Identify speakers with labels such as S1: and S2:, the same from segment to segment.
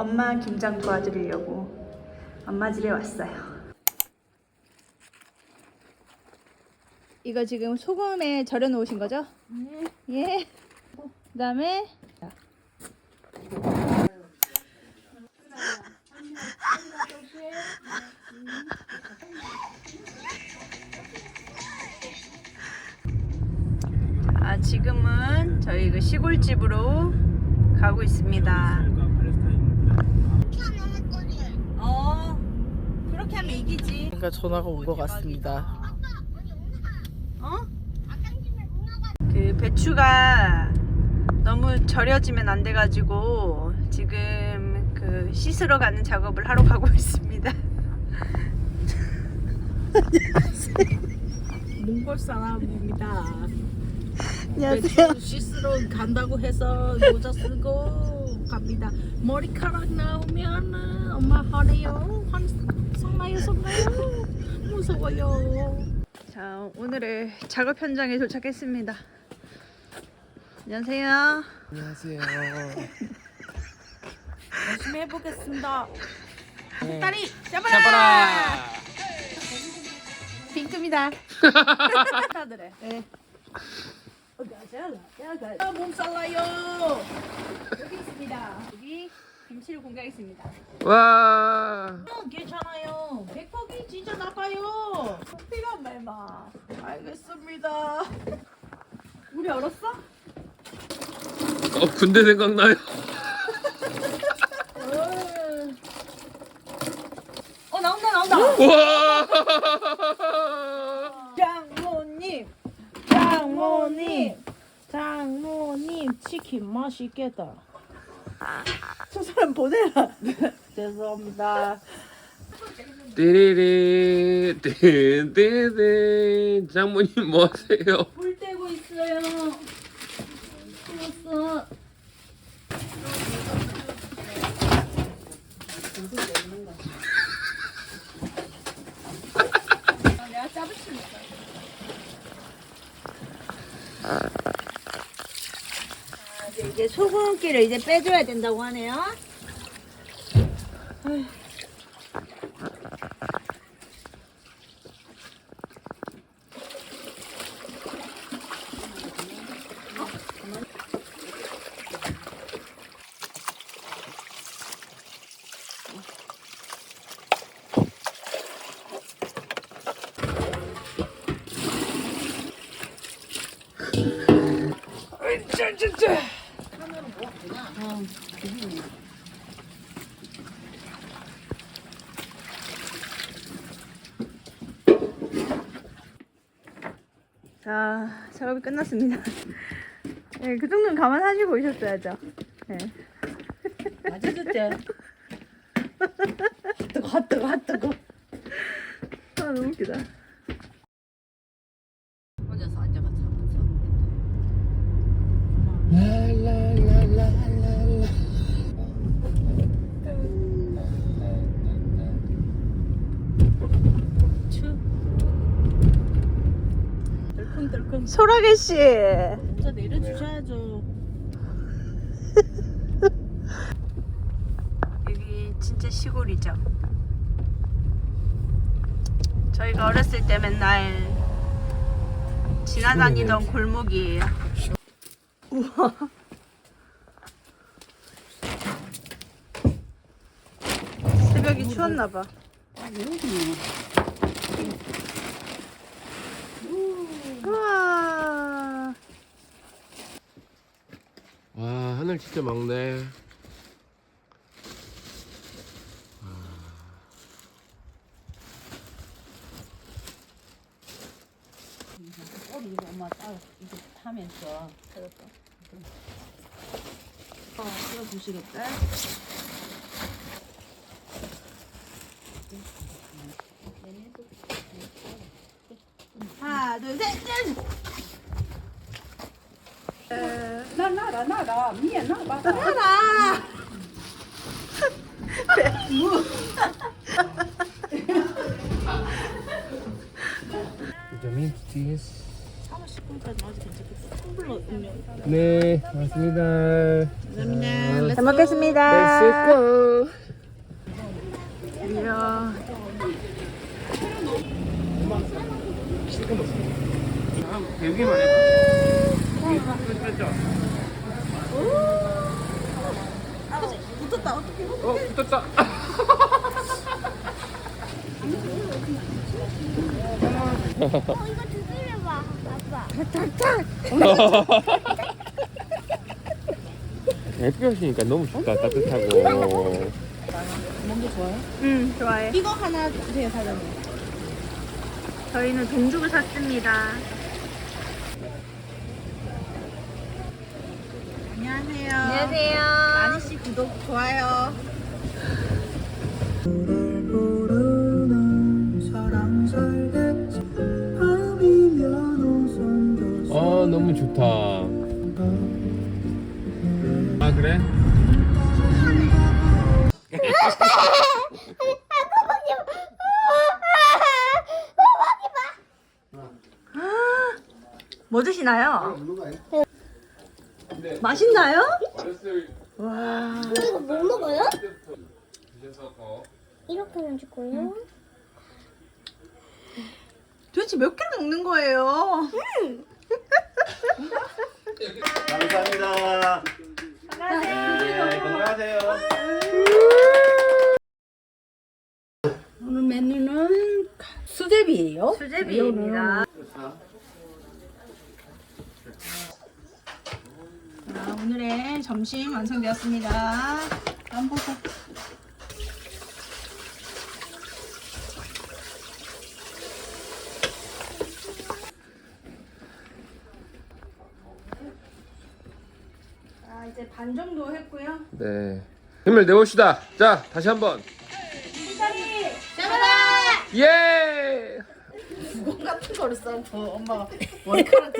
S1: 엄마 김장 도와드리려고 엄마 집에 왔어요. 이거 지금 소금에 절여 놓으신 거죠? 예. 그다음에 아, 지금은 저희 그 시골집으로 가고 있습니다. 어, 그렇게 하면 이기지.
S2: 그러니까 전화가 온 것 같습니다.
S1: 어? 그 배추가 너무 절여지면 안 돼가지고 지금 그 씻으러 가는 작업을 하러 가고 있습니다.
S2: 몽골 사람입니다.
S1: 안녕하세요.
S2: 씻으러 간다고 해서 모자 쓰고 갑니다. 머리카락 나오면 엄마 화내요. 환 성나요 성나요. 무서워요.
S1: 자, 오늘의 작업 현장에 도착했습니다. 안녕하세요.
S3: 안녕하세요.
S2: 열심히 해보겠습니다.
S1: 다리 잡아라. 핑크입니다. 다들해. 네.
S2: 아, 몸살나요.
S1: 여기 있습니다. 여기 김치를 공개하겠습니다.
S3: 와.
S2: 어, 괜찮아요. 백폭이 진짜 나빠요.
S1: 피가 말마.
S2: 알겠습니다.
S1: 우리 얼었어?
S3: 어 군대 생각나요?
S1: 어 나온다 나온다.
S3: 와.
S1: 장모님, 장모님.
S2: 장모님 치킨 맛있겠다.
S1: 저 사람 보내라.
S2: 죄송합니다.
S3: 띠리리 띠띠띠 장모님 뭐 하세요?
S1: 불 떼고 있어요. 죽었어. 내가 짜붙이니까. 아, 이제 소금기를 이제 빼줘야 된다고 하네요. 자, 작업이 끝났습니다. 네, 그 정도는 감안하시고 오셨어야죠. 네.
S2: 맞아줬지? 뜨거 핫뜨거 핫뜨거.
S1: 아, 너무 웃기다.
S2: 혼자서 앉아가서 하면서.
S3: 랄랄랄랄랄라.
S2: 추. 덜컹덜컹.
S1: 소라게 씨.
S2: 진짜 내려주셔야죠.
S1: 여기 진짜 시골이죠. 저희가 어렸을 때 맨날 지나다니던 골목이에요. 우와. 새벽이 추웠나 봐. 우와.
S3: 하늘 진짜 막네.
S2: 엄마 따 이거 타면서. 어, 이거 보시겠다.
S1: 하나, 둘, 셋, 넷.
S4: 那那个那个面那把的。
S1: 하나.
S3: 비타민 치즈.
S2: 30분까지 아직 괜찮겠다. 텀블러 음료.
S3: 네 맞습니다.
S2: 감사합니다.
S1: 잘 먹겠습니다.
S3: 렛츠고.
S1: 이야.
S3: 여기만 해 봐.
S1: 붙었다. 어떻게?
S3: 어, 붙었다.
S5: 어, 이거 두드려 봐, 아빠.
S3: 햇볕이니까 너무 좋다 따뜻하고.
S1: 응, 좋아해.
S2: 이거 하나 주세요 사장님.
S1: 저희는 동죽을 샀습니다.
S2: 안녕하세요. 마니 씨 구독 좋아요.
S3: 아 너무 좋다. 아 그래?
S1: 뭐 드시나요? 맛있나요? 와.
S5: 이거 뭐 먹어요? 줄 거예요?
S1: 도대체 몇 개를 먹는 거예요?
S6: 감사합니다. 네, 건강하세요.
S4: 오늘 메뉴는 수제비예요.
S1: 수제비입니다.
S2: 자, 오늘의 점심 완성되었습니다. 보세요.
S1: 아, 이제 반 정도 했고요.
S3: 네. 힘을 내봅시다. 자 다시 한번. 예.
S2: 같은 거를 써서 엄마 머리카락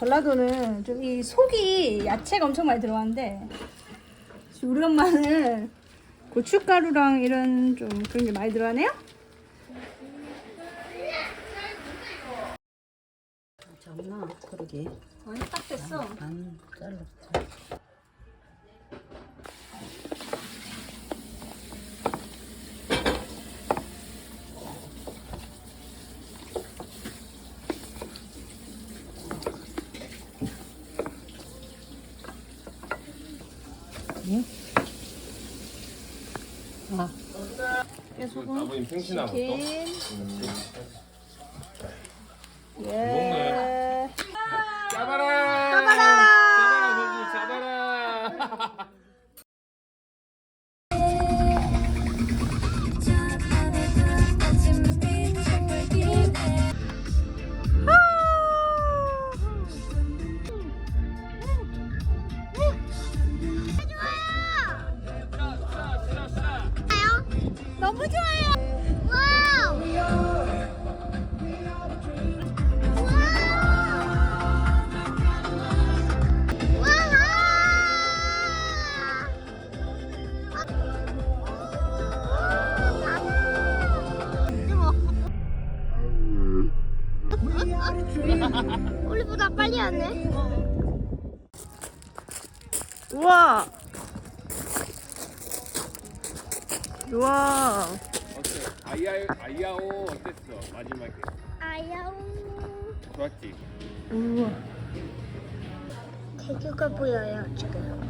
S1: 전라도는 좀 이 속이 야채가 엄청 많이 들어가는데 우리 엄마는 고춧가루랑 이런 좀 그런 게 많이 들어가네요.
S4: 잡나 그러게.
S1: 아니 딱 됐어.
S4: 반잘 라.
S3: 아버님 팽신하고 또.
S1: 예.
S5: 너무 좋아요. 와우. 우리보다 빨리 하네.
S1: 우와. 우와.
S3: 어때? 아이야 아이야오 어땠어 마지막에?
S5: 아야옹.
S3: 좋았지?
S1: 우와.
S5: 대교가 보여요 지금.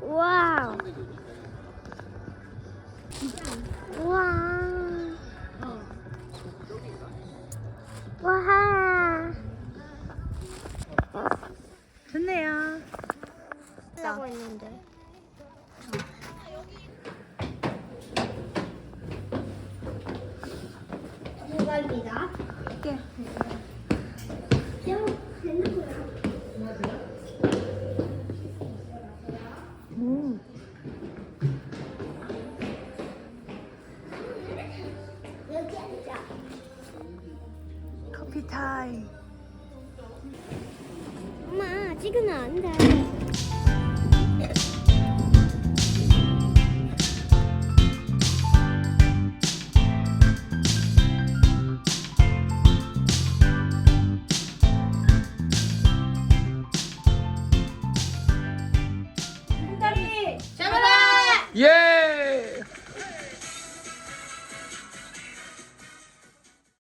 S5: 와우. 와. 와.
S1: 좋네요.
S5: 라고 했는데. 대박이다.
S1: 이게
S5: 여기 앉아.
S1: 커피 타임.
S5: 엄마, 지금은 안 돼.